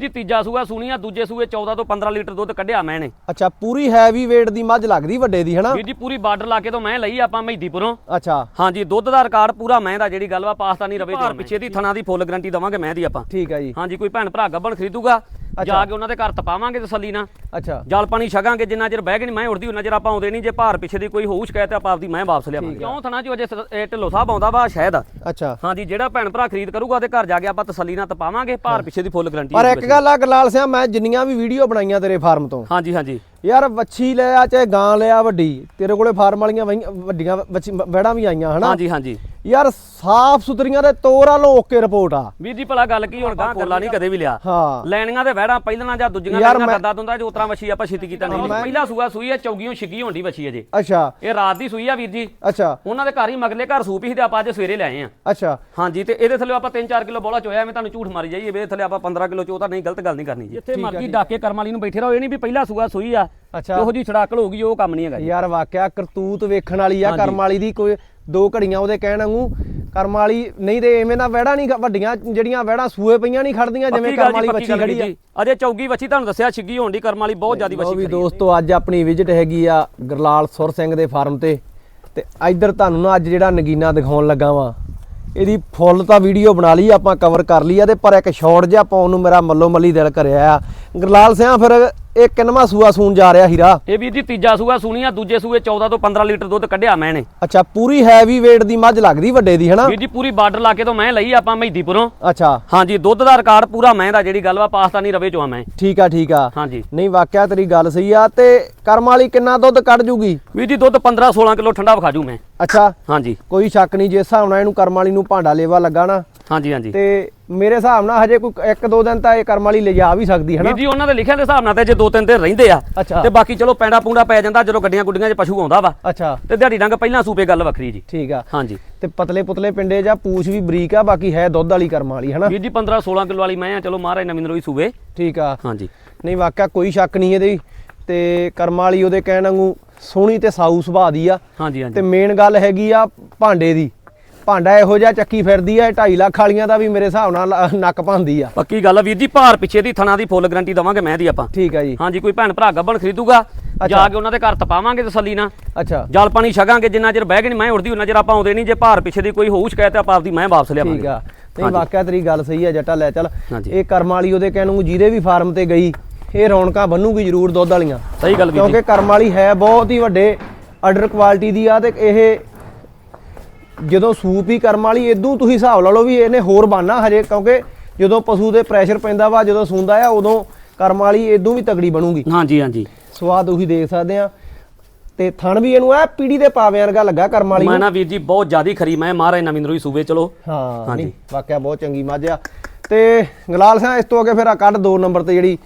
ਜੀ ਤੀਜਾ ਸੂਆ ਸੁਣੀਆ ਦੂਜੇ ਸੂਏ 14 ਤੋਂ 15 ਲੀਟਰ ਦੁੱਧ ਕੱਢਿਆ ਮੈਂ ਨੇ ਅੱਛਾ ਪੂਰੀ ਹੈਵੀ weight ਦੀ ਮੱਝ ਲੱਗਦੀ ਵੱਡੇ ਦੀ ਹਨਾ? ਵੀਰ ਜੀ ਪੂਰੀ ਬਾਰਡਰ ਲਾ ਕੇ ਤੋਂ ਮੈਂ ਲਈ ਆਪਾਂ ਮਹਿਦੀਪੁਰੋਂ। ਅੱਛਾ। ਹਾਂਜੀ ਦੁੱਧ ਦਾ ਰਿਕਾਰਡ ਪੂਰਾ ਮੈਂ ਦਾ ਜਿਹੜੀ ਗੱਲ ਵਾ ਪਾਸਤਾ ਨਹੀਂ ਰਵੇ ਜੋ ਪਿੱਛੇ ਦੀ ਥਣਾ ਦੀ ਫੁੱਲ ਗਾਰੰਟੀ ਦਵਾਂਗੇ ਮੈਂ ਦੀ ਆਪਾਂ। ਠੀਕ ਹੈ ਜੀ। ਹਾਂਜੀ ਕੋਈ ਭੈਣ ਭਰਾ ਗੱਬਣ ਖਰੀਦੂਗਾ ਜਾ ਕੇ ਉਹਨਾਂ ਦੇ ਘਰ ਤਪਾਵਾਂਗੇ ਤਸੱਲੀ ਨਾਲ। ਅੱਛਾ। ਜਲ ਪਾਣੀ ਛਕਾਂਗੇ ਜਿੰਨਾ ਚਿਰ ਬਹਿ ਕੇ ਨਹੀਂ ਮੈਂ ਉੜਦੀ ਉਹਨਾਂ ਚਿਰ ਆਪਾਂ ਆਉਂਦੇ ਨਹੀਂ। ਜੇ ਭਾਰ ਪਿੱਛੇ ਦੀ ਕੋਈ ਹੋਊ ਸ਼ਿਕਾਇਤ ਆਪਾਂ ਆਪਦੀ ਮੈਂ ਵਾਪਸ ਲਿਆਵਾਂਗੇ। ਕਿਉਂ ਥਣਾ ਚ ਅਜੇ ਢਿੱਲੋਂ ਸਾਹਿਬ ਆਉਂਦਾ ਵਾ ਸ਼ਾਇਦ। ਅੱਛਾ। ਹਾਂਜੀ ਜਿਹੜਾ ਭੈਣ ਭਰਾ ਖਰੀਦ ਕਰੂਗਾ ਉਹਦੇ ਘਰ ਜਾ ਕੇ ਆਪਾਂ ਤਸੱਲੀ ਨਾਲ ਤਪਾਵਾਂਗੇ ਭਾਰ ਪਿੱਛੇ ਦੀ ਫੁੱਲ ਗਾਰੰਟੀ ਪਰ ਇੱਕ ਗੱਲ ਆ ਗਰਲਾਲ ਸਿਆ ਮੈਂ ਜਿੰਨੀਆਂ ਵੀ ਵੀਡੀਓ ਬਣਾਈਆਂ ਤੇਰੇ ਫਾਰਮ ਤੋਂ। ਹਾਂਜੀ ਹਾਂਜੀ। ਯਾਰ ਵੱਛੀ ਲਿਆ ਚਾਹੇ ਗਾਂ ਲਿਆ ਵੱਡੀ ਤੇਰੇ ਕੋਲੇ ਫਾਰਮ ਵਾਲੀਆਂ ਵੱਡੀਆਂ ਵੱਛੀ ਵੜਾਂ ਵੀ ਆਈਆਂ ਹਨਾ? ਹਾਂਜੀ ਹਾਂਜੀ। ਯਾਰ ਸਾਫ਼ ਸੁਥਰੀਆਂ ਤੇ ਤੋਰਾ ਲੋ ਓਕੇ ਰਿਪੋਰਟ ਆ। ਵੀਰ ਜੀ ਭਲਾ ਗੱਲ ਕੀ ਹੁਣ ਗਾਂ ਕੋਲਾ ਨਹੀਂ ਕਦੇ ਵੀ ਲਿਆ। ਹਾਂ। ਲੈਣੀਆਂ ਤੇ ਵਹਿੜਾਂ ਪਹਿਲਾਂ ਜਾਂ ਦੂਜੀਆਂ ਯਾਰ ਲੈਣੀਆਂ ਦੰਦਾ ਦੁੰਦਾ ਜੋ ਉਤਰਾ ਵਛੀ ਆਪਾਂ ਛੇਤੀ ਕੀਤਾ ਨਹੀਂ। ਪਹਿਲਾ ਸੂਆ ਸੂਈ ਆ ਚੌਗੀਆਂ ਛਿੱਗੀ ਹੁੰਦੀ ਵਛੀ ਅਜੇ। ਅੱਛਾ। ਇਹ ਰਾਤ ਦੀ ਸੂਈ ਆ ਵੀਰ ਜੀ। ਅੱਛਾ। ਉਹਨਾਂ ਦੇ ਘਰ ਹੀ ਮਗਲੇ ਘਰ ਸੂਪ ਹੀ ਤੇ ਆਪਾਂ ਅੱਜ ਸਵੇਰੇ ਲਿਆਏ ਆ। ਅੱਛਾ। ਹਾਂਜੀ ਤੇ ਇਹਦੇ ਥੱਲੇ ਆਪਾਂ 3-4 ਕਿਲੋ ਬੋਲਾ ਚੋਇਆ ਮੈਂ ਤੁਹਾਨੂੰ ਝੂਠ ਮਾਰੀ ਜਾਈਏ ਇਹਦੇ ਥੱਲੇ ਆਪਾਂ 15 ਕਿਲੋ ਚੋ ਤਾਂ ਨਹੀਂ ਗਲਤ ਗੱਲ ਨਹੀਂ ਕਰਨੀ ਜੀ। ਜਿੱਥੇ ਮਰਜ਼ੀ ਡਾਕੇ ਕਰਮ ਵਾਲੀ ਨੂੰ ਬੈਠੇ ਰਹੋ ਇਹ ਨਹੀਂ ਵੀ ਪਹਿਲਾ ਸੂਆ ਸੂਈ ਆ ਅੱਛਾ। ਉਹੋ ਜੀ ਛੜਾਕਲ ਹੋਊਗੀ ਉਹ ਕੰਮ ਨਹੀਂ ਹੈਗਾ ਯਾਰ ਵਾਕਿਆ ਕਰਤੂਤ ਵੇਖਣ ਵਾਲੀ ਆ ਕਰਮ ਵਾਲੀ ਦੀ ਕੋਈ ਦੋ ਘੜੀਆਂ ਉਹਦੇ ਕਹਿਣ ਵਾਂਗੂ। ਕਰਮ ਵਾਲੀ ਨਹੀਂ ਤੇ ਐਵੇਂ ਨਾ ਵਹਿੜਾ ਨਹੀਂ ਵੱਡੀਆਂ ਜਿਹੜੀਆਂ ਵਹਿੜਾਂ ਸੂਏ ਪਈਆਂ ਨਹੀਂ ਖੜਦੀਆਂ ਜਿਵੇਂ ਕਰਮ ਵਾਲੀ ਗੱਲ ਖੜੀ ਆ। ਅਜੇ ਚੌਗੀ ਵੱਛੀ ਤੁਹਾਨੂੰ ਦੱਸਿਆ ਛਿੱਗੀ ਹੋਣ ਦੀ ਕਰਮ ਵਾਲੀ ਬਹੁਤ ਜ਼ਿਆਦੀ ਵੀ ਖੜੀ ਆ। ਦੋਸਤੋ ਅੱਜ ਆਪਣੀ ਵਿਜ਼ਿਟ ਹੈਗੀ ਆ ਗਰਲਾਲ ਸੁਰ ਸਿੰਘ ਦੇ ਫਾਰਮ ਤੇ। ਤੇ ਇੱਧਰ ਤੁਹਾਨੂੰ ਨਾ ਅੱਜ ਜਿਹੜਾ ਨਗੀਨਾ ਦਿਖਾਉਣ ਲੱਗਾ ਵਾਂ ਇਹਦੀ ਫੁੱਲ ਤਾਂ ਵੀਡੀਓ ਬਣਾ ਲਈ ਆਪਾਂ ਕਵਰ ਕਰ ਲਈ ਆ ਤੇ ਪਰ ਇੱਕ ਸ਼ਾਰਟ ਜਿਹਾ ਪਾਉਣ ਨੂੰ ਮੇਰਾ ਮੱਲੋ ਮੱਲੀ ਦਿਲ ਕਰਿਆ ਆ। ਗਰਲਾਲ ਸਿਆਂ ਫਿਰ ਇਹ ਕਿੰਨਵਾਂ ਸੂਆ ਸੂਣ ਜਾ ਰਿਹਾ ਹੀਰਾ? ਇਹ ਵੀਰ ਜੀ ਤੀਜਾ ਸੂਆ ਸੁਣੀਆ ਦੂਜੇ ਸੂਏ 14 ਤੋਂ 15 ਲੀਟਰ ਦੁੱਧ ਕੱਢਿਆ ਮੈਂ ਨੇ ਅੱਛਾ ਪੂਰੀ ਹੈਵੀ weight ਦੀ ਮੱਝ ਲੱਗਦੀ ਵੱਡੇ ਦੀ ਹਨਾ? ਵੀਰ ਜੀ ਪੂਰੀ ਬਾਰਡਰ ਲਾ ਕੇ ਤੋਂ ਮੈਂ ਲਈ ਆਪਾਂ ਮਹਿਦੀਪੁਰੋਂ। ਅੱਛਾ। ਹਾਂਜੀ ਦੁੱਧ ਦਾ ਰਿਕਾਰਡ ਪੂਰਾ ਮੈਂ ਦਾ ਜਿਹੜੀ ਗੱਲ ਵਾ ਪਾਸਤਾ ਨਹੀਂ ਰਵੇ ਚੋਂ ਮੈਂ। ਠੀਕ ਆ ਠੀਕ ਆ। ਹਾਂਜੀ। ਨਹੀਂ ਵਾਕਿਆ ਤੇਰੀ ਗੱਲ ਸਹੀ ਆ ਤੇ ਕਰਮ ਵਾਲੀ ਕਿੰਨਾ ਦੁੱਧ ਕੱਢ ਜੂਗੀ? ਵੀਰ ਜੀ ਦੁੱਧ 15 16 ਕਿਲੋ ਠੰਡਾ ਵਿਖਾ ਜੂ ਮੈਂ। ਅੱਛਾ। ਹਾਂਜੀ। ਕੋਈ ਸ਼ੱਕ ਨਹੀਂ ਜੇ ਹਿਸਾਬ ਨਾਲ ਇਹਨੂੰ ਕਰਮ ਵਾਲੀ ਨੂੰ ਭਾਂਡਾ ਲੇਵਾ ਲੱਗਾ ਨਾ ਹਾਂਜੀ ਹਾਂਜੀ। ਤੇ ਮੇਰੇ ਹਿਸਾਬ ਨਾਲ ਹਜੇ ਕੋਈ ਇੱਕ ਦੋ ਦਿਨ ਤਾਂ ਇਹ ਕਰਮ ਵਾਲੀ ਲਿਜਾ ਵੀ ਸਕਦੀ ਹੈ ਨਾ? ਜੀ ਉਹਨਾਂ ਦੇ ਲਿਖਿਆ ਦੇ ਹਿਸਾਬ ਨਾਲ ਤੇ ਜੇ ਦੋ ਤਿੰਨ ਦਿਨ ਰਹਿੰਦੇ ਆ। ਤੇ ਬਾਕੀ ਚਲੋ ਪੈਂਡਾ ਪੂੰਡਾ ਪੈ ਜਾਂਦਾ ਜਦੋਂ ਗੱਡੀਆਂ ਗੁੱਡੀਆਂ 'ਚ ਪਸ਼ੂ ਆਉਂਦਾ ਵਾ। ਅੱਛਾ। ਤੇ ਦਿਹਾੜੀ ਡੰਗ ਪਹਿਲਾਂ ਸੂਪੇ ਗੱਲ ਵੱਖਰੀ ਜੀ। ਠੀਕ ਆ। ਹਾਂਜੀ। ਤੇ ਪਤਲੇ ਪੁਤਲੇ ਪਿੰਡੇ ਜਾਂ ਪੂਛ ਵੀ ਬਰੀਕ ਆ ਬਾਕੀ ਹੈ ਦੁੱਧ ਵਾਲੀ ਕਰਮ ਵਾਲੀ ਹੈ ਨਾ? ਵੀਰ ਜੀ 15 16 ਕਿਲੋ ਵਾਲੀ ਮੈਂ ਆ ਚਲੋ ਮਹਾਰਾਜ ਨਵਿੰਦਰ ਵੀ ਸੂਬੇ ਠੀਕ ਆ। ਹਾਂਜੀ। ਨਹੀਂ ਵਾਕਿਆ ਕੋਈ ਸ਼ੱਕ ਨਹੀਂ ਇਹਦੇ ਤੇ ਕਰਮ ਵਾਲੀ ਉਹਦੇ ਕਹਿਣ ਵਾਂਗੂ ਸੋਹਣੀ ਤੇ ਸਾਊ ਸੁਭਾਅ ਦੀ ਆ। ਹਾਂਜੀ ਤੇ ਹਾਂਜੀ ਮੇਨ ਗੱਲ ਹੈਗੀ ਆ ਭਾਂਡੇ ਦੀ। ਭਾਂਡਾ ਇਹੋ ਜਿਹਾ ਚੱਕੀ ਫਿਰਦੀ ਆ 2.5 ਲੱਖ ਵਾਲੀਆਂ ਦਾ ਵੀ ਮੇਰੇ ਹਿਸਾਬ ਨਾਲ ਨੱਕ ਭਾਂਦੀ ਆ। ਪੱਕੀ ਗੱਲ ਆ ਵੀਰ ਜੀ ਭਾਰ ਪਿੱਛੇ ਦੀ ਥਣਾ ਦੀ ਫੁੱਲ ਗਾਰੰਟੀ ਦਵਾਂਗੇ ਮੈਂ ਦੀ ਆਪਾਂ। ਠੀਕ ਆ ਜੀ। ਹਾਂਜੀ ਕੋਈ ਭੈਣ ਭਰਾ ਗੱਬਣ ਖਰੀਦੂਗਾ ਜਾ ਕੇ ਉਹਨਾਂ ਦੇ ਘਰ ਤਪਾਵਾਂਗੇ ਤਸੱਲੀ ਨਾਲ। ਅੱਛਾ। ਜਲ ਪਾਣੀ ਛਕਾਂਗੇ ਜਿੰਨਾ ਚਿਰ ਬਹਿ ਕੇ ਨਹੀਂ ਮੈਂ ਉੜਦੀ ਉਹਨਾਂ ਚਿਰ ਆਪਾਂ ਆਉਂਦੇ ਨਹੀਂ ਜੇ ਭਾਰ ਪਿੱਛੇ ਦੀ ਕੋਈ ਹੋਊ ਸ਼ਿਕਾਇਤ ਆਪਾਂ ਆਪਦੀ ਮੈਂ ਵਾਪਸ ਲਿਆਵਾਂਗੇ। ਠੀਕ ਆ। ਨਹੀਂ ਵਾਕਿਆ ਤੇਰੀ ਗੱਲ ਸਹੀ ਆ ਜੱਟਾ ਲੈ ਚੱਲ। ਇਹ ਕਰਮ ਵਾਲੀ ਉਹਦੇ ਕਹਿਣ ਨੂੰ ਜਿਹਦੇ ਵੀ ਫਾਰਮ ਤੇ ਗਈ ਇਹ ਰੌਣਕਾਂ ਬੰਨੂਗੀ ਜ਼ਰੂਰ ਦੁੱਧ ਵਾਲੀਆਂ। ਸਹੀ ਗੱਲ ਜੀ। ਕਿਉਂਕਿ ਕਰਮ ਵਾਲੀ ਹੈ ਬਹੁਤ ਹੀ ਵੱਡੇ ਆਰਡਰ ਕੁਆਲਿਟੀ ਦੀ ਆ ਤੇ ਇਹ ਜਦੋਂ ਸੂਪ ਹੀ ਕਰਮ ਵਾਲੀ ਇਦੋਂ ਤੁਸੀਂ ਹਿਸਾਬ ਲਾ ਲਓ ਵੀ ਇਹਨੇ ਹੋਰ ਬਾਨਾ ਹਜੇ ਕਿਉਂਕਿ ਜਦੋਂ ਪਸ਼ੂ ਦੇ ਪ੍ਰੈਸ਼ਰ ਪੈਂਦਾ ਵਾ ਜਦੋਂ ਸੁੰਦਾ ਆ ਉਦੋਂ ਕਰਮ ਵਾਲੀ ਇਦੋਂ ਵੀ ਤਗੜੀ ਬਣੂਗੀ। ਹਾਂਜੀ ਹਾਂਜੀ। ਸਵਾਦ ਉਹੀ ਦੇਖ ਸਕਦੇ ਆ। ਤੇ ਥਣ ਵੀ ਇਹਨੂੰ ਐ ਪੀੜੀ ਦੇ ਪਾਵੇ ਵਰਗਾ ਲੱਗਾ ਕਰਮ ਵਾਲੀ ਮੈਂ ਨੂੰ। ਵੀਰ ਜੀ ਬਹੁਤ ਜ਼ਿਆਦੀ ਖਰੀ ਮੈਂ ਮਹਾਰਾਜ ਨਵਿੰਦਰ ਵੀ ਸੂਬੇ ਚਲੋ। ਹਾਂ ਹਾਂਜੀ। ਵਾਕਿਆ ਬਹੁਤ ਚੰਗੀ ਮੱਝ ਆ। ਤੇ ਗਲਾਲ ਸਿੰਘ ਇਸ ਤੋਂ ਅੱਗੇ ਫਿਰ ਆ ਕੱਢ ਦੋ ਨੰਬਰ ਤੇ ਜਿਹੜੀ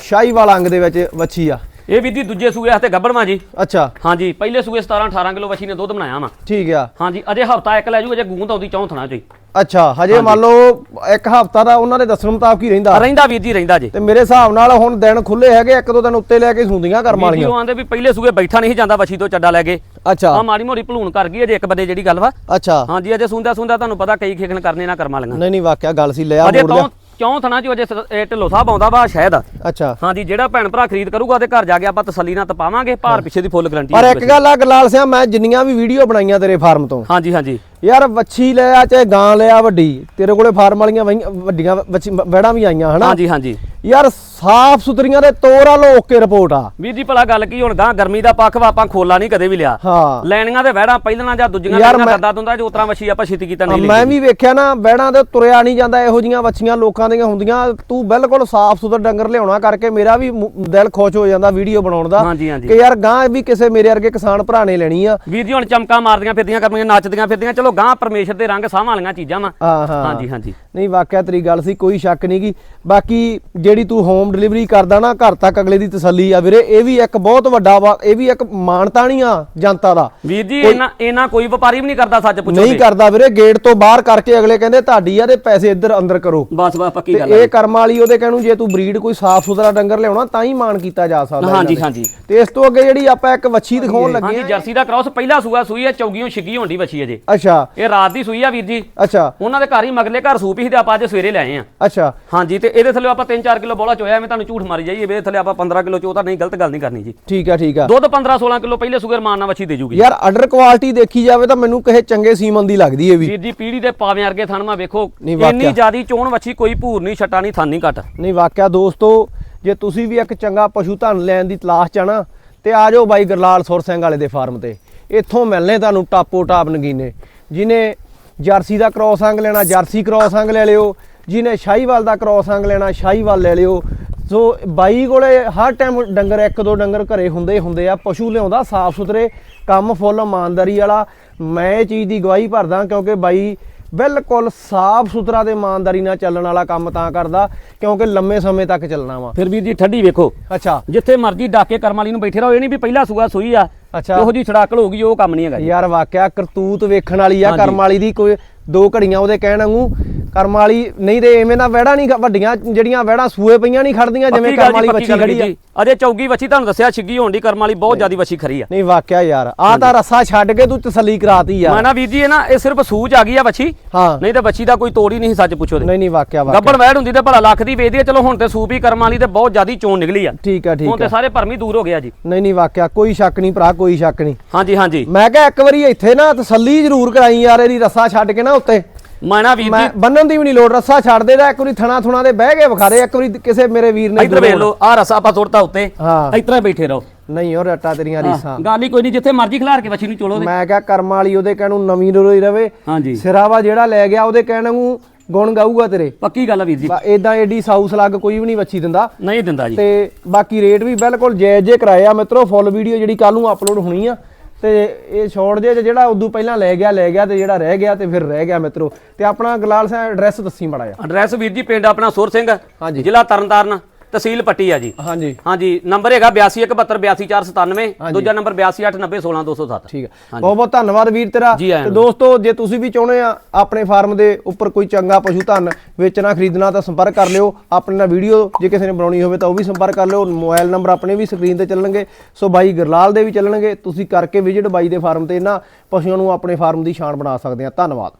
ਸ਼ਾਹੀਵਾਲ ਅੰਗ ਦੇ ਵਿੱਚ ਵੱਛੀ ਆ। ਇਹ ਵੀਰ ਜੀ ਦੂਜੇ ਸੂਏ ਹੱਥੇ ਗੱਬੜਵਾ ਜੀ। ਅੱਛਾ। ਹਾਂਜੀ ਪਹਿਲੇ ਸੂਏ 17 18 ਕਿਲੋ ਵਛੀ ਨੇ ਦੁੱਧ ਬਣਾਇਆ ਵਾ। ਠੀਕ ਆ। ਹਾਂਜੀ ਅਜੇ ਹਫਤਾ ਇੱਕ ਲੈ ਜੂ ਅਜੇ ਗੂੰਦ ਆਉਂਦੀ ਚੌਂ ਥਣਾ ਚੋਈ ਅੱਛਾ ਹਜੇ ਮੰਨ ਲਓ ਇੱਕ ਹਫਤਾ ਦਾ ਉਹਨਾਂ ਦੇ ਦੱਸਣ ਮੁਤਾਬਕ ਹੀ ਰਹਿੰਦਾ। ਰਹਿੰਦਾ ਵੀਰ ਜੀ ਰਹਿੰਦਾ ਜੀ। ਤੇ ਮੇਰੇ ਹਿਸਾਬ ਨਾਲ ਹੁਣ ਦਿਨ ਖੁੱਲੇ ਹੈਗੇ ਇੱਕ ਦੋ ਦਿਨ ਉੱਤੇ ਲੈ ਕੇ ਸੁੰਦੀਆਂ ਕਰਮ ਵੀਰ ਜੀ ਵਾਲੀਆਂ ਉਹ ਆਂਦੇ ਵੀ ਪਹਿਲੇ ਸੂਏ ਬੈਠਾ ਨਹੀਂ ਜਾਂਦਾ ਵਛੀ ਤੋਂ ਚੱਡਾ ਲੈ ਕੇ। ਅੱਛਾ। ਆ ਮਾੜੀ ਮੋੜੀ ਭਲੂਣ ਕਰ ਗਈ ਅਜੇ ਇੱਕ ਬੰਦੇ ਜਿਹੜੀ ਗੱਲ ਵਾ। ਅੱਛਾ। ਹਾਂਜੀ ਅਜੇ ਸੁੰਦਾ ਸੁੰਦਾ ਤੁਹਾਨੂੰ ਪਤਾ ਕਈ ਖੇਖਣ ਕਰਨੇ ਨਾ ਕਰਮਾ ਲੰਗਾ ਨਹੀਂ ਨਹੀਂ ਵਾਕਿਆ ਗੱਲ ਸੀ ਲਿਆ ਮੋੜ ਲਿਆ। ਚੌਂ ਥਣਾ ਚ ਅਜੇ ਸ- ਇਹ ਢਿੱਲੋਂ ਸਾਹਿਬ ਆਉਂਦਾ ਵਾ ਸ਼ਾਇਦ? ਅੱਛਾ। ਹਾਂਜੀ ਜਿਹੜਾ ਭੈਣ ਭਰਾ ਖਰੀਦ ਕਰੂਗਾ ਉਹਦੇ ਘਰ ਜਾ ਕੇ ਆਪਾਂ ਤਸੱਲੀ ਨਾਲ ਤਪਾਵਾਂਗੇ ਭਾਰ ਪਿੱਛੇ ਦੀ ਫੁੱਲ ਗਾਰੰਟੀ ਪਰ ਇੱਕ ਗੱਲ ਆ ਗਲਾਲ ਸਿਆ ਮੈਂ ਜਿੰਨੀਆਂ ਵੀ ਵੀਡੀਓ ਬਣਾਈਆਂ ਤੇਰੇ ਫਾਰਮ ਤੋਂ। ਹਾਂਜੀ ਹਾਂਜੀ ਯਾਰ ਵੱਛੀ ਲਿਆ ਚਾਹੇ ਗਾਂ ਲਿਆ ਵੱਡੀ ਤੇਰੇ ਕੋਲੇ ਫਾਰਮ ਵਾਲੀਆਂ ਵਹੀਆਂ- ਵੱਡੀਆਂ ਵੱਛੀ ਵੜਾਂ ਵੀ ਆਈਆਂ ਹਨਾ? ਹਾਂਜੀ ਹਾਂਜੀ ਯਾਰ ਸਾਫ਼ ਸੁਥਰੀਆਂ ਤੇ ਤੋਰਾ ਲੋ ਓਕੇ ਰਿਪੋਰਟ ਆ। ਵੀਰ ਜੀ ਭਲਾ ਗੱਲ ਕੀ ਹੁਣ ਗਾਂ ਗਰਮੀ ਦਾ ਪੱਖ ਵਾ ਆਪਾਂ ਖੋਲਾ ਨਹੀਂ ਕਦੇ ਵੀ ਲਿਆ। ਹਾਂ। ਲੈਣੀਆਂ ਤੇ ਵਹਿੜਾਂ ਪਹਿਲਾਂ ਜਾਂ ਦੂਜੀਆਂ ਲੈਣੀਆਂ ਦੰਦਾ ਦੁੰਦਾ ਜੋ ਉਤਰਾ ਵਛੀ ਆਪਾਂ ਛੇਤੀ ਕੀਤਾ ਨਹੀਂ ਮੈਂ ਵੀ ਵੇਖਿਆ ਨਾ ਬੈੜਾਂ ਤੇ ਤੁਰਿਆ ਨਹੀਂ ਜਾਂਦਾ ਇਹੋ ਜੀਆਂ ਵੱਛੀਆਂ ਲੋਕਾਂ ਦੀਆਂ ਹੁੰਦੀਆਂ। ਤੂੰ ਬਿਲਕੁਲ ਸਾਫ਼ ਸੁਥਰਾ ਡੰਗਰ ਲਿਆਉਣਾ ਕਰਕੇ ਮੇਰਾ ਵੀ ਦਿਲ ਖੁਸ਼ ਹੋ ਜਾਂਦਾ ਵੀਡੀਓ ਬਣਾਉਣ ਦਾ ਕਿ ਯਾਰ ਗਾਂ ਵੀ ਕਿਸੇ ਮੇਰੇ ਵਰਗੇ ਕਿਸਾਨ ਭਰਾ ਨੇ ਲੈਣੀ ਆ। ਵੀਰ ਜੀ ਹੁਣ ਚਮਕਾ ਮਾਰਦੀਆਂ ਫਿਰਦੀਆਂ ਕਰਨੀਆਂ ਨੱਚਦੀਆਂ ਫਿਰਦੀਆਂ। ਚਲੋ ਗਾਂ ਪਰਮੇਸ਼ਰ ਦੇ ਰੰਗ ਸਾਹ ਵਾਲੀਆਂ ਚੀਜ਼ਾਂ ਵਾ। ਹਾਂਜੀ ਹਾਂਜੀ। ਨਹੀਂ ਵਾਕਿਆ ਤੇਰੀ ਗੱਲ ਸੀ ਕੋਈ ਸ਼ੱਕ ਨਹੀਂ ਗੀ। ਬਾਕੀ ਜਿਹੜੀ ਤੂੰ ਹੋਮ ਡਿਲੀਵਰੀ ਕਰਦਾ ਨਾ ਘਰ ਤੱਕ ਅਗਲੇ ਦੀ ਤਸੱਲੀ ਆ ਵੀਰੇ ਇਹ ਵੀ ਇੱਕ ਬਹੁਤ ਵੱਡਾ ਵਾ ਇਹ ਵੀ ਇੱਕ ਮਾਨਤਾ ਨਹੀਂ ਆ ਜਨਤਾ ਦਾ। ਵੀਰ ਜੀ ਇਹਨਾਂ ਇਹਨਾਂ ਕੋਈ ਵਪਾਰੀ ਵੀ ਨਹੀਂ ਕਰਦਾ ਸੱਚ ਪੁੱਛੋ ਨਹੀਂ। ਕਰਦਾ ਵੀਰੇ ਗੇਟ ਤੋਂ ਬਾਹਰ ਕਰਕੇ ਅਗਲੇ ਕਹਿੰਦੇ ਤੁਹਾਡੀ ਆ ਤੇ ਪੈਸੇ ਇੱਧਰ ਅੰਦਰ ਕਰੋ। ਬਸ ਬਸ ਪੱਕੀ ਗੱਲ ਹੈ ਇਹ ਕਰਮ ਵਾਲੀ ਉਹਦੇ ਕਹਿਣੂ ਜੇ ਤੂੰ ਬਰੀਡ ਕੋਈ ਸਾਫ਼ ਸੁਥਰਾ ਡੰਗਰ ਲਿਆਉਣਾ ਤਾਂ ਹੀ ਮਾਨ ਕੀਤਾ ਜਾ ਸਕਦਾ ਹਾਂਜੀ ਹਾਂਜੀ। ਤੇ ਇਸ ਤੋਂ ਅੱਗੇ ਜਿਹੜੀ ਆਪਾਂ ਇੱਕ ਵੱਛੀ ਦਿਖਾਉਣ ਲੱਗੇ ਹਾਂਜੀ ਜਰਸੀ ਦਾ ਕ੍ਰਾਸ ਪਹਿਲਾ ਸੂਆ ਸੂਈ ਹੈ ਚੌਗੀਆਂ ਛਿੱਗੀ ਹੋਣੀ ਵਛੀ ਅਜੇ। ਅੱਛਾ। ਇਹ ਰਾਤ ਦੀ ਸੂਈ ਆ ਵੀਰ ਜੀ। ਅੱਛਾ। ਉਹਨਾਂ ਦੇ ਘਰ ਹੀ ਮਗਲੇ ਘਰ ਸੂਪ ਹੀ ਤੇ ਆਪਾਂ ਅੱਜ ਸਵੇਰੇ ਲੈ ਆਏ ਆ। ਅੱਛਾ। ਹਾਂਜੀ ਤੇ ਇਹਦੇ ਥੱਲੇ ਆਪਾਂ 3-4 ਕਿਲੋ ਬੋਲਾ ਚੋਇਆ ਐਵੇਂ ਤੁਹਾਨੂੰ ਝੂਠ ਮਾਰੀ ਜਾਈਏ ਇਹਦੇ ਥੱਲੇ ਆਪਾਂ 15 ਕਿਲੋ ਚੋ ਤਾਂ ਨਹੀਂ ਗਲਤ ਗੱਲ ਨਹੀਂ ਕਰਨੀ ਜੀ। ਠੀਕ ਆ ਠੀਕ ਆ। ਦੁੱਧ 15-16 ਕਿਲੋ ਪਹਿਲੇ ਸ਼ੂਗਰ ਮਾਨ ਨਾਲ ਵੱਛੀ ਦੇ ਜੂਗੀ। ਯਾਰ ਆਰਡਰ ਕੁਆਲਿਟੀ ਦੇਖੀ ਜਾਵੇ ਤਾਂ ਮੈਨੂੰ ਕਹੇ ਚੰਗੇ ਸੀਮਨ ਦੀ ਲੱਗਦੀ ਏ ਵੀ। ਵੀਰ ਜੀ ਪੀੜੀ ਦੇ ਪਾਵੇਂ ਵਰਗੇ ਥਣਮਾ ਵੇਖੋ ਨਹੀਂ, ਵਾਕਿਆ। ਇੰਨੀ ਜ਼ਿਆਦੀ ਚੋਣ ਵੱਛੀ ਕੋਈ ਭੂਰ ਨਹੀਂ ਛੱਟਾ ਨਹੀਂ ਥਣ ਨਹੀਂ ਘਟ। ਨਹੀਂ ਵਾਕਿਆ ਦੋਸਤੋ ਜੇ ਤੁਸੀਂ ਵੀ ਇੱਕ ਚੰਗਾ ਪਸ਼ੂ ਧਨ ਲੈਣ ਦੀ ਤਲਾਸ਼ ਚ ਆ ਨਾ ਤੇ ਆ ਜਾਓ ਬਾਈ ਗਰਲਾਲ ਸੁਰ ਸਿੰਘ ਵਾਲੇ ਦੇ ਫਾਰਮ ਤੇ। ਇੱਥੋਂ ਮਿਲਨੇ ਤੁਹਾਨੂੰ ਟਾਪੋ ਟਾਪ ਨਗੀਨੇ ਜਿਨੇ ਜਰਸੀ ਦਾ ਕ੍ਰੋਸ ਅੰਗ ਲੈਣਾ ਜਰਸੀ ਕ੍ਰੋਸ ਅੰਗ ਲੈ ਲਿਓ ਜਿਨੇ ਸ਼ਾਹੀਵਾਲ ਦਾ ਕ੍ਰੋਸ ਅੰਗ ਲੈਣਾ ਸ਼ਾਹੀਵਾਲ ਲੈ ਲਿਓ। ਸੋ ਬਾਈ ਕੋਲੇ ਹਰ ਟਾਈਮ ਡੰਗਰ ਇੱਕ ਦੋ ਡੰਗਰ ਘਰੇ ਹੁੰਦੇ ਹੀ ਹੁੰਦੇ ਆ ਪਸ਼ੂ ਲਿਆਉਂਦਾ ਸਾਫ਼ ਸੁਥਰੇ ਕੰਮ ਫੁੱਲ ਇਮਾਨਦਾਰੀ ਵਾਲਾ। ਮੈਂ ਇਹ ਚੀਜ਼ ਦੀ ਗਵਾਹੀ ਭਰਦਾ ਕਿਉਂਕਿ ਬਾਈ ਬਿਲਕੁਲ ਸਾਫ਼ ਸੁਥਰਾ ਤੇ ਇਮਾਨਦਾਰੀ ਨਾਲ ਚੱਲਣ ਵਾਲਾ ਕੰਮ ਤਾਂ ਕਰਦਾ ਕਿਉਂਕਿ ਲੰਮੇ ਸਮੇਂ ਤੱਕ ਚੱਲਣਾ ਵਾ। ਫਿਰ ਵੀਰ ਜੀ ਠੱਡੀ ਵੇਖੋ। ਅੱਛਾ। ਜਿੱਥੇ ਮਰਜ਼ੀ ਡਾਕੇ ਕਰਮ ਵਾਲੀ ਨੂੰ ਬੈਠੇ ਰਹੋ ਇਹ ਨਹੀਂ ਵੀ ਪਹਿਲਾ ਸੂਆ ਸੂਈ ਆ। ਅੱਛਾ। ਉਹੋ ਜੀ ਛੜਾਕਲ ਹੋਊਗੀ ਉਹ ਕੰਮ ਨਹੀਂ ਹੈਗਾ ਯਾਰ ਵਾਕਿਆ ਕਰਤੂਤ ਵੇਖਣ ਵਾਲੀ ਆ। ਕਰਮ ਵਾਲੀ ਦੀ ਕੋਈ ਦੋ ਘੜੀਆਂ ਉਹਦੇ ਕਹਿਣ ਵਾਂਗੂ ਕਰਮ ਵਾਲੀ ਨਹੀਂ ਤੇ ਐਵੇਂ ਨਾ ਵਹਿੜਾ ਨਹੀਂ ਵੱਡੀਆਂ ਜਿਹੜੀਆਂ ਵਹਿੜਾਂ ਸੂਏ ਪਈਆਂ ਨਹੀਂ ਖੜਦੀਆਂ ਜਿਵੇਂ ਕਰਮ ਵਾਲੀ ਬੱਚੀ ਖੜੀ ਆ। ਜੀ। ਅਜੇ ਚੌਗੀ ਵੱਛੀ ਤੁਹਾਨੂੰ ਦੱਸਿਆ ਛਿੱਗੀ ਹੋਣ ਦੀ ਕਰਮ ਵਾਲੀ ਬਹੁਤ ਜ਼ਿਆਦੀ ਵੱਛੀ ਖਰੀ ਆ। ਨਹੀਂ ਵਾਕਿਆ ਯਾਰ ਆ ਤਾਂ ਰੱਸਾ ਛੱਡ ਕੇ ਤੂੰ ਤਸੱਲੀ ਕਰਾਤੀ ਮੈਂ ਯਾਰ ਨਾ ਵੀਰ ਜੀ ਇਹ ਨਾ ਇਹ ਸਿਰਫ ਸੂਚ ਆ ਗਈ ਆ ਵੱਛੀ। ਹਾਂ। ਨਹੀਂ ਤੇ ਵੱਛੀ ਦਾ ਕੋਈ ਤੋੜ ਹੀ ਨਹੀਂ ਸੱਚ ਪੁੱਛੋ ਤੇ। ਨਹੀਂ ਨਹੀਂ ਵਾਕਿਆ ਵਾਕਿਆ। ਗੱਬੜ ਵੈੜ ਹੁੰਦੀ ਤੇ ਭਲਾ ਲੱਖ ਦੀ ਵੇਚਦੀ ਆ ਚਲੋ ਹੁਣ ਤੇ ਸੂਪੀ ਕਰਮ ਵਾਲੀ ਤੇ ਬਹੁਤ ਜ਼ਿਆਦੀ ਚੋਣ ਨਿਕਲੀ ਆ। ਠੀਕ ਆ ਹੁਣ ਠੀਕ ਤੇ ਆ। ਸਾਰੇ ਭਰਮੀ ਦੂਰ ਹੋ ਗਿਆ ਜੀ। ਨਹੀਂ ਨਹੀਂ ਵਾਕਿਆ ਕੋਈ ਸ਼ੱਕ ਨਹੀਂ ਭਰਾ ਕੋਈ ਸ਼ੱਕ ਨਹੀਂ। ਹਾਂਜੀ ਹਾਂਜੀ। ਮੈਂ ਕਿਹਾ ਇੱਕ ਵਾਰੀ ਇੱਥੇ ਨਾ ਤਸੱਲੀ ਜ਼ਰੂਰ ਕਰਾਈ ਯਾਰ ਇਹਦੀ ਰੱਸਾ ਛੱਡ ਕੇ ਨਾ ਉੱਤੇ। ਮੈਂ ਨਾ ਵੀਰ ਮੈਂ ਜੀ। ਬੰਨਣ ਦੀ ਵੀ ਨਹੀਂ ਲੋੜ ਰੱਸਾ ਛੱਡ ਦੇ ਦਾ ਇੱਕ ਵਾਰੀ ਥਣਾ ਥੁਣਾ ਦੇ ਬਹਿ ਕੇ ਵਿਖਾ ਦੇ ਇੱਕ ਵਾਰੀ ਕਿਸੇ ਮੇਰੇ ਵੀਰ ਨੇ ਇੱਧਰ ਵੇਖ ਲਓ ਆਹ ਰਸਾ ਆਪਾਂ ਸੁੱਟਤਾ ਉੱਤੇ। ਹਾਂ। ਇਤਰਾ ਬੈਠੇ ਰਹੋ। ਨਹੀਂ ਉਹ ਰੱਟਾ ਤੇਰੀਆਂ ਰੀਸਾਂ। ਗੱਲ ਹੀ ਕੋਈ ਨਹੀਂ ਜਿੱਥੇ ਮਰਜ਼ੀ ਖਿਲਾਰ ਕੇ ਵੱਛੀ ਨੂੰ ਚੋਲੋ ਮੈਂ ਕਿਹਾ ਕਰਮ ਵਾਲੀ ਉਹਦੇ ਕਹਿਣ ਨੂੰ ਨਵੀਂ ਰੋਈ ਰਵੇ। ਹਾਂਜੀ। ਸਿਰਾਵਾ ਜਿਹੜਾ ਲੈ ਗਿਆ ਉਹਦੇ ਕਹਿਣ ਨੂੰ ਗੁਣ ਗਾਊਗਾ ਤੇਰੇ। ਪੱਕੀ ਗੱਲ ਆ ਵੀਰ ਜੀ। ਇਦਾਂ ਐਡੀ ਸਾਊਸ ਲੱਗ ਕੋਈ ਵੀ ਨਹੀਂ ਵੱਛੀ ਦਿੰਦਾ। ਨਹੀਂ ਦਿੰਦਾ ਜੀ। ਤੇ ਬਾਕੀ ਰੇਟ ਵੀ ਬਿਲਕੁਲ ਜਾਇਜ਼ ਜੇ ਕਰਾਏ ਆ ਮਿੱਤਰੋ ਫੁੱਲ ਵੀਡੀਓ ਜਿਹੜੀ ਕੱਲ ਨੂੰ ਅਪਲੋਡ ਹੋਣੀ ਆ ਤੇ ਇਹ ਸ਼ਾਰਟ ਜੇ ਜਿਹੜਾ ਉਦੋਂ ਪਹਿਲਾਂ ਲੈ ਗਿਆ ਲੈ ਗਿਆ ਤੇ ਜਿਹੜਾ ਰਹਿ ਗਿਆ ਤੇ ਫਿਰ ਰਹਿ ਗਿਆ ਮਿੱਤਰੋ। ਤੇ ਆਪਣਾ ਗਲਾਲ ਸਾਹਿਬ ਐਡਰੈਸ ਦੱਸੀ ਮੜਾ ਆ ਐਡਰੈਸ ਵੀਰ ਜੀ ਪਿੰਡ ਆਪਣਾ ਸੁਰ ਸਿੰਘ ਹਾਂਜੀ। ਜ਼ਿਲ੍ਹਾ ਤਰਨਤਾਰਨ। ਤਹਿਸੀਲ ਪੱਟੀ ਆ ਜੀ। ਹਾਂਜੀ। ਹਾਂਜੀ ਨੰਬਰ ਹੈਗਾ 8217828497 ਦੂਜਾ ਨੰਬਰ 8289016207 ਠੀਕ ਹੈ ਬਹੁਤ ਬਹੁਤ ਧੰਨਵਾਦ ਵੀਰ ਤੇਰਾ। ਤੇ। ਦੋਸਤੋ ਜੇ ਤੁਸੀਂ ਵੀ ਚਾਹੁੰਦੇ ਆ ਆਪਣੇ ਫਾਰਮ ਦੇ ਉੱਪਰ ਕੋਈ ਚੰਗਾ ਪਸ਼ੂ ਧਨ ਵੇਚਣਾ ਖਰੀਦਣਾ ਤਾਂ ਸੰਪਰਕ ਕਰ ਲਿਓ। ਆਪਣੇ ਨਾਲ ਵੀਡੀਓ ਜੇ ਕਿਸੇ ਨੇ ਬਣਾਉਣੀ ਹੋਵੇ ਤਾਂ ਉਹ ਵੀ ਸੰਪਰਕ ਕਰ ਲਿਓ। ਮੋਬਾਈਲ ਨੰਬਰ ਆਪਣੇ ਵੀ ਸਕਰੀਨ ਤੇ ਚੱਲਣਗੇ। ਸੋ ਬਾਈ ਗਰਲਾਲ ਦੇ ਵੀ ਚੱਲਣਗੇ। ਤੁਸੀਂ ਕਰਕੇ ਵਿਜ਼ਿਟ ਬਾਈ ਦੇ ਫਾਰਮ ਤੇ ਇਹਨਾਂ ਪਸ਼ੂਆਂ ਨੂੰ ਆਪਣੇ ਫਾਰਮ ਦੀ ਸ਼ਾਨ ਬਣਾ ਸਕਦੇ ਆ। ਧੰਨਵਾਦ।